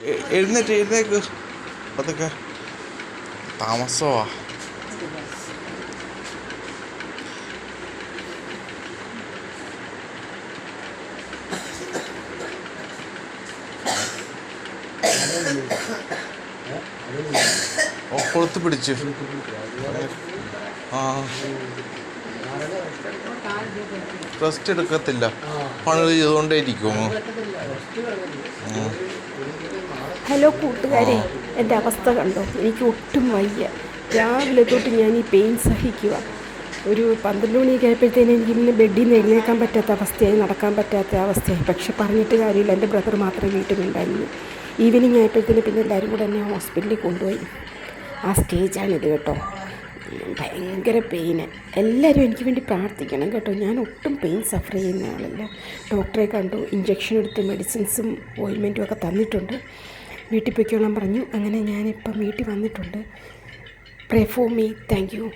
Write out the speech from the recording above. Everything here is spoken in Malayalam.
എഴുന്നേറ്റ് എഴുന്നേക്ക്. അതൊക്കെ താമസമാ. ഓ കൊളുത്ത് പിടിച്ച്. ആ. റെസ്റ്റ് എടുക്കത്തില്ല. പണി ചെയ്തുകൊണ്ടേ ഇരിക്കുമോ ഹലോ കൂട്ടുകാരെ. എന്റെ അവസ്ഥ കണ്ടോ? എനിക്ക് ഒട്ടും വയ്യ. രാവിലെ തൊട്ട് ഞാൻ ഈ പെയിൻ സഹിക്കുക. ഒരു പന്ത്രണ്ട് മണിയൊക്കെ ആയപ്പോഴത്തേനും എനിക്ക് ഇന്ന് ബെഡിൽ നിന്ന് എഴുന്നേക്കാൻ പറ്റാത്ത അവസ്ഥയായി നടക്കാൻ പറ്റാത്ത അവസ്ഥയായി. പക്ഷെ പറഞ്ഞിട്ട് കാര്യമില്ല. എന്റെ ബ്രദർ മാത്രമേ വീട്ടിലുണ്ടായിരുന്നു ഈവനിങ് ആയപ്പോഴത്തേനും പിന്നെ എല്ലാവരും കൂടെ എന്നെ ഹോസ്പിറ്റലിൽ കൊണ്ടുപോയി. ആ സ്റ്റേജാണിത് കേട്ടോ. ഭയങ്കര പെയിന്. എല്ലാവരും എനിക്ക് വേണ്ടി പ്രാർത്ഥിക്കണം കേട്ടോ. ഞാൻ ഒട്ടും പെയിൻ സഫർ ചെയ്യുന്ന ആളല്ല. ഡോക്ടറെ കണ്ടു. ഇഞ്ചക്ഷൻ എടുത്ത് മെഡിസിൻസും ഓയിൻമെന്റും ഒക്കെ തന്നിട്ടുണ്ട്. വീട്ടിൽ പൊയ്ക്കോളാൻ പറഞ്ഞു. അങ്ങനെ ഞാനിപ്പം വീട്ടിൽ വന്നിട്ടുണ്ട്. Pray for me thank you